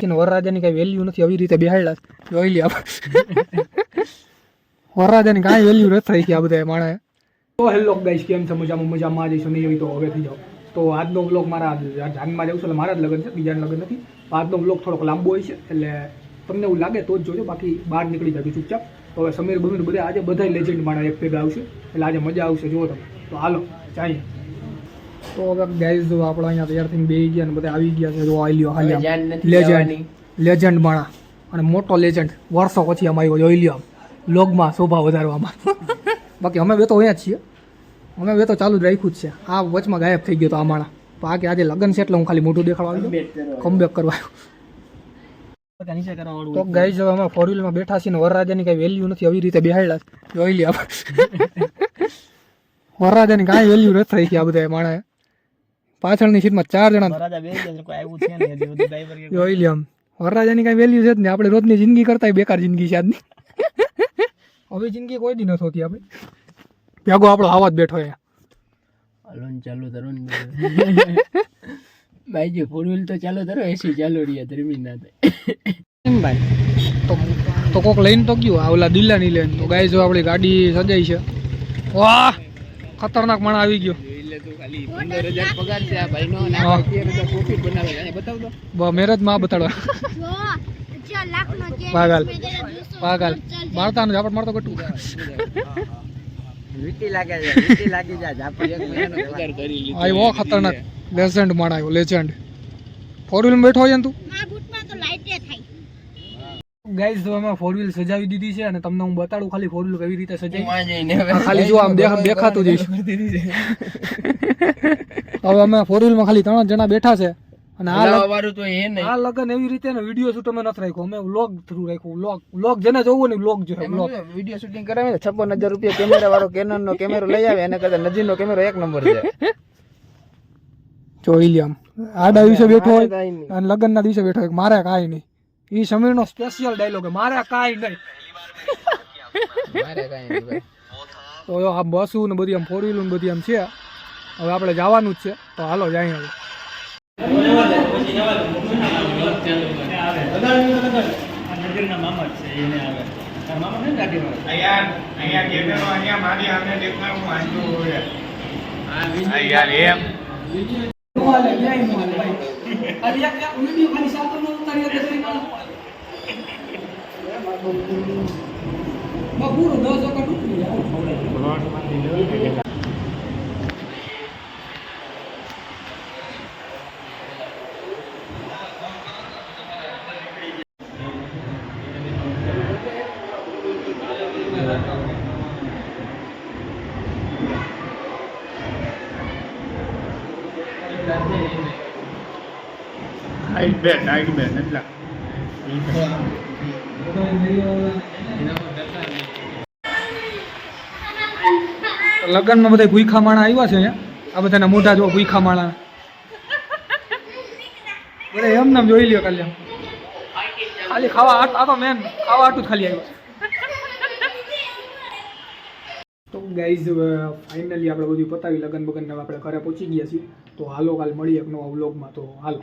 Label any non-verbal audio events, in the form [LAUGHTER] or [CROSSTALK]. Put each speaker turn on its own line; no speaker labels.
કે વરરાજાની કઈ વેલ્યુ નથી, આવી રીતે બેહાડ્યા જોઈ લે વરરાજાની કાંઈ વેલ્યુ નથી થઈ ગયા બધા માણે તો હેલો ગાઈસ કેમ છો? મજામાં મજામાં. જઈશું નહીં તો હવે થઈ જાઓ. તો આજનો બ્લોગ મારા જાનમાં જવું છે, એટલે મારા જ લગ્ન છે, બીજાના લગ્ન નથી. આજનો બ્લોગ થોડોક લાંબો હોય છે, એટલે તમને એવું લાગે તો જ જોજો, બાકી બહાર નીકળી જજો ચૂપચાપ. તો હવે સમીર, બમીર બધા આજે બધા લેજેન્ડ માણે એક ભેગા આવશે, એટલે આજે મજા આવશે, જુઓ તમે. તો હાલો ચાઈએ તો હવે ગાઈઝ જો આપણે અહીંયા તૈયાર થઈને બેસી ગયા અને બધા આવી ગયા છે જો આવી લ્યો હાલ્યા લેજન્ડ લેજેન્ડ માણા. અને મોટો લેજન્ડ વર્ષો પછી અમે આવ્યો જોઈ લ્યો લોગમાં શોભા વધારવામાં. [LAUGHS] બાકી અમે બે તો અહીંયા જ છીએ. અમે બે તો ચાલુ જ રાખ્યું જ છે. આ વચમાં ગાયબ થઈ ગયો તો આ માણા. તો આ કે આજે લગ્ન છે એટલે હું ખાલી મોટું દેખાડવા
આવ્યો. કરવા.
કમબેક કરવા તો ગાઈઝ હવે અમે ફોર વ્હીલમાં બેઠા છીએ ને વરરાજાની કઈ વેલ્યુ નથી આવી રીતે બેહાડ્યા. જોઈ લે [LAUGHS] વરરાજાની કાંઈ વેલ્યુ નથી થઈ ગયા બધા માણે પાછળની સીટમાં ચાર જણા જોઈ લ્યો વરરાજાની કાંઈ વેલ્યુ છે જ ને આપણે રોજની જિંદગી કરતા બેકાર જિંદગી છે આજની. હવે જિંદગી કોઈ દી નથી હોતી આપણે. ભેગો આપણો આવાજ બેઠો એ
હાલો ને ચાલુ ધરોન ને ભાઈજી ફોર વ્હીલ તો ચાલુ ધરો એસી ચાલુ રહ્યા ધર્મી ના થાય.
ભાઈ? તો તો કોક લઈને તો ગયું. આ ઓલા દિલ્લા ની લઈને. તો ગાય જો આપણી ગાડી સજાઈ છે. વાહ! ખતરનાક માણસ આવી ગયો. મેરેજમાં બતાડવા પાગલ. પાગલ. મારતા નથી મારતો કટું
વીટી લાગે છે વીટી લાગી જાય આપણે એક મહિનાનો પગાર કરી લીધો.
આવ્યો ખતરનાક લેજેન્ડ માણ આવ્યો લેજેન્ડ ફોર વ્હીલ બેઠો હોય તું? ગાઈઝ તો અમે ફોર વ્હીલ સજાવી દીધી છે અને તમને હું બતાડું ખાલી ફોર વ્હીલ કેવી રીતે સજાવી ખાલી જો આમ દેખ- દેખાતું જઈશ હવે અમે ફોર વ્હીલમાં ખાલી ત્રણ જણા બેઠા છે અને આ
તો એ નહીં.
આ લગન એવી રીતે વીડિયો શૂટ અમે નથી રાખ્યો. અમે વ્લોગ થ્રુ રાખ્યું. વ્લોગ વ્લોગ જેને જોવું ને વ્લોગ જોઈએ વ્લોગ
વીડિયો શૂટિંગ કરાવે ને? છપ્પન હજાર રૂપિયા કેમેરા વાળો કેનન નો કેમેરો લઈ આવે એને કદાચ નજીક નો કેમેરો એક નંબર છે.
જોઈ લે આમ. આડા દિવસે બેઠો હોય અને લગ્ન ના દિવસે બેઠો હોય મારે કાંઈ નહીં. એ સમીર નો સ્પેશિયલ ડાયલોગ મારે કાંઈ નહીં.
મારે કાંઈ નહીં
તો આ બસું ને બધી આમ ફોર વ્હીલ ને બધી આમ છે. હવે આપણે જવાનું જ છે. તો હાલો જાય હવે.
અહીંયા અહીંયા કેમેરો અહીંયા મારી સામે દેખાડું વાંધો હોય આ યાર એમ હાઈટ બે હાઈટ બે એટલા.
લગ્નમાં બધા ભૂખા માણા આવ્યા છે આ બધાના મોઢા જો ભૂખા માણા બધા એમ નામ જોઈ લ્યો કાલે. ખાલી ખાવા આ તો મેન ખાવા આટું જ ખાલી આવ્યું તો ગાઈઝ ફાઇનલી આપણે બધું પતાવી લગન બગન આપણે ઘરે પહોંચી ગયા છીએ. તો હાલો કાલ મળીએ એક નવા વ્લોગમાં તો હાલો.